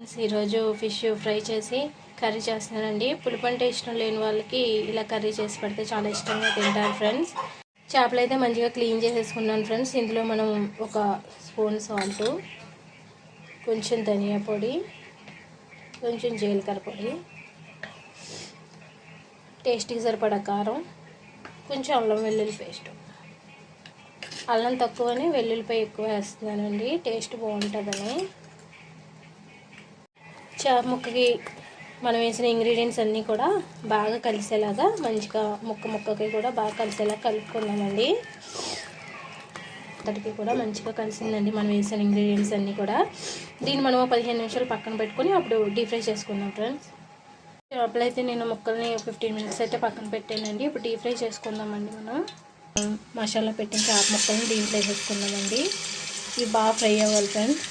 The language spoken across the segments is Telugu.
ఈరోజు ఫిష్ ఫ్రై చేసి కర్రీ చేస్తున్నానండి. పులుపు అంటే ఇష్టం లేని వాళ్ళకి ఇలా కర్రీ చేసి పెడితే చాలా ఇష్టంగా తింటారు ఫ్రెండ్స్ చేపలు అయితే మంచిగా క్లీన్ చేసేసుకున్నాను ఫ్రెండ్స్ ఇందులో మనం ఒక స్పూన్ సాల్ట్ కొంచెం ధనియా పొడి కొంచెం జీలకర్ర పొడి టేస్ట్కి సరిపడా కారం కొంచెం అల్లం వెల్లుల్లి పేస్ట్. అల్లం తక్కువని వెల్లుల్లిపాయ ఎక్కువ వేస్తున్నానండి. టేస్ట్ బాగుంటుందని. చేప ముక్కకి మనం వేసిన ఇంగ్రీడియంట్స్ అన్నీ కూడా బాగా కలిసేలాగా మంచిగా ముక్క ముక్కకి కూడా బాగా కలిసేలా కలుపుకున్నామండి. అంతటికి కూడా మంచిగా కలిసిందండి మనం వేసిన ఇంగ్రీడియంట్స్ అన్నీ కూడా. దీన్ని మనం పదిహేను నిమిషాలు పక్కన పెట్టుకొని అప్పుడు డీప్ ఫ్రై చేసుకుందాం ఫ్రెండ్స్. చేపలు అయితే నేను ముక్కల్ని ఫిఫ్టీన్ మినిట్స్ అయితే పక్కన పెట్టానండి. ఇప్పుడు డీప్ ఫ్రై చేసుకుందామండి మనం. మసాలా పెట్టిన చేప ముక్కల్ని ఫ్రై చేసుకున్నామండి ఇవి బాగా ఫ్రై అవ్వాలి ఫ్రెండ్స్.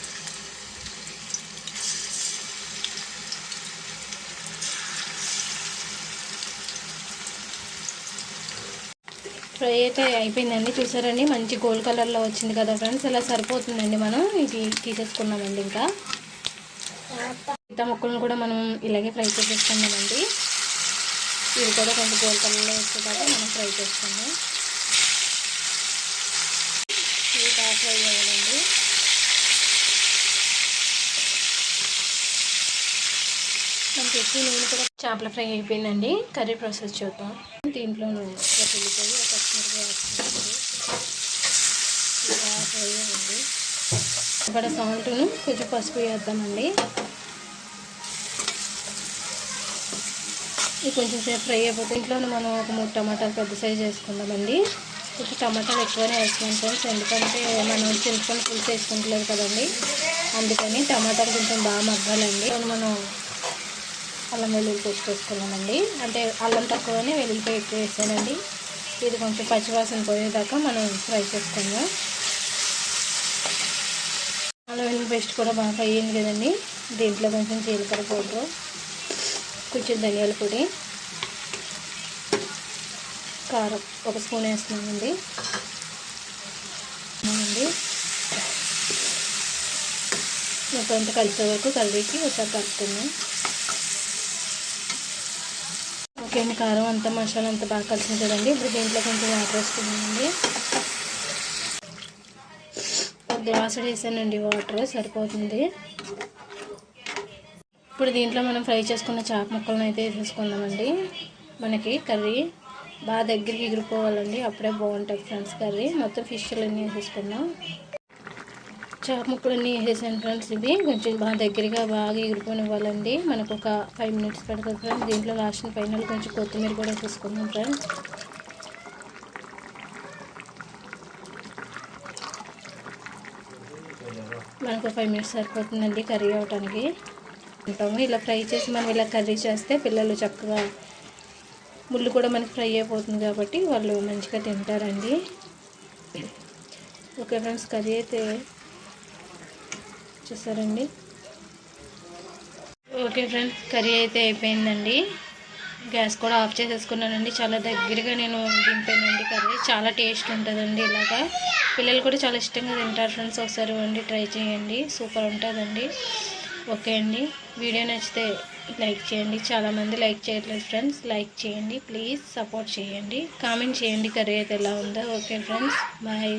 ఫ్రై అయితే అయిపోయిందండి. చూసారండి? మంచి గోల్డ్ కలర్లో వచ్చింది కదా ఫ్రెండ్స్. ఇలా సరిపోతుందండి మనం. ఇది తీసేసుకున్నామండి ఇంకా. మిగతా ముక్కలను కూడా మనం ఇలాగే ఫ్రై చేసేసుకున్నామండి ఇవి కూడా కొంచెం గోల్డ్ కలర్లో వచ్చేదాకా మనం ఫ్రై చేస్తాము ఇవి బాగా ఫ్రై చేయాలండి మనకి ఎక్కువ నూనె కూడా చేపల ఫ్రై అయిపోయిందండి. కర్రీ ప్రాసెస్ చూద్దాం. దీంట్లో ఒక ఉల్లిపాయ ఒక బాగా ఫ్రై ఇక్కడ సాల్ట్ను కొంచెం పసుపు వేద్దామండి. ఇది కొంచెం సేపు ఫ్రై అయిపోతే ఇంట్లోనే మనం ఒక మూడు టమాటాలు పెద్ద సైజ్ వేసుకుందామండి. కొంచెం టమాటాలు ఎక్కువనే వేసుకున్నాం ఫ్రెండ్స్. ఎందుకంటే మనం చింతపండు పులుసు వేసుకుంటలేదు కదండి. అందుకని టమాటాలు కొంచెం బాగా మగ్గాలండి. మనం అల్లం వెల్లుల్లి పేస్ట్ వేసుకున్నామండి. అంటే అల్లం తక్కువనే వెల్లుల్లిపాయ ఎక్కువ వేసానండి. ఇది కొంచెం పచ్చివాసన పోయేదాకా మనం ఫ్రై చేసుకుందాం. అల్లం వెల్లుల్లి పేస్ట్ కూడా బాగా ఫ్రై అయింది కదండి. దీంట్లో కొంచెం జీలకర్ర పౌడరు కొంచెం ధనియాల పొడి కారం ఒక స్పూన్ వేస్తున్నామండి. మొత్తం అంతా కలిసే వరకు కలిపి ఒకసారి కలుపుతున్నాం చికెన్ కారం అంతా మసాలా అంతా బాగా కలిసింది కదండి ఇప్పుడు దీంట్లో కొంచెం వాటర్ వేసుకున్నానండి ఒక గ్లాసు వేసానండి వాటర్ సరిపోతుంది. ఇప్పుడు దీంట్లో మనం ఫ్రై చేసుకున్న చేప ముక్కలను అయితే వేసేసుకుందామండి. మనకి కర్రీ బాగా దగ్గరికి ఎగిరిపోవాలండి. అప్పుడే బాగుంటుంది ఫ్రెండ్స్ కర్రీ. మొత్తం ఫిష్లన్నీ వేసేసుకుందాం. చేప ముక్కలన్నీ వేసేసాను ఫ్రెండ్స్ ఇవి కొంచెం బాగా దగ్గరగా బాగా ఎగిరిపోనివ్వాలండి మనకు ఒక ఫైవ్ మినిట్స్ పడుతుంది ఫ్రెండ్స్ దీంట్లో లాస్ట్ ఫైనల్ కొంచెం కొత్తిమీర కూడా వేసేసుకుందాం ఫ్రెండ్స్ మనకు ఫైవ్ మినిట్స్ సరిపోతుందండి కర్రీ అవటానికి. ఉంటాము ఇలా ఫ్రై చేసి మనం ఇలా కర్రీ చేస్తే పిల్లలు చక్కగా ముళ్ళు కూడా మనకి ఫ్రై అయిపోతుంది కాబట్టి వాళ్ళు మంచిగా తింటారండి. ఓకే ఫ్రెండ్స్ కర్రీ అయితే చూసారండి ఓకే ఫ్రెండ్స్ కర్రీ అయితే అయిపోయిందండి. గ్యాస్ కూడా ఆఫ్ చేసేసుకున్నానండి. చాలా దగ్గరగా నేను దింపానండి కర్రీ. చాలా టేస్ట్ ఉంటుందండి ఇలాగా. పిల్లలు కూడా చాలా ఇష్టంగా తింటారు ఫ్రెండ్స్. ఒకసారి వండి ట్రై చేయండి. సూపర్ ఉంటుందండి. ఓకే అండి. వీడియో నచ్చితే లైక్ చేయండి. చాలామంది లైక్ చేయట్లేదు ఫ్రెండ్స్. లైక్ చేయండి. ప్లీజ్ సపోర్ట్ చేయండి. కామెంట్ చేయండి కర్రీ అయితే ఎలా ఉందో. Okay friends. బాయ్.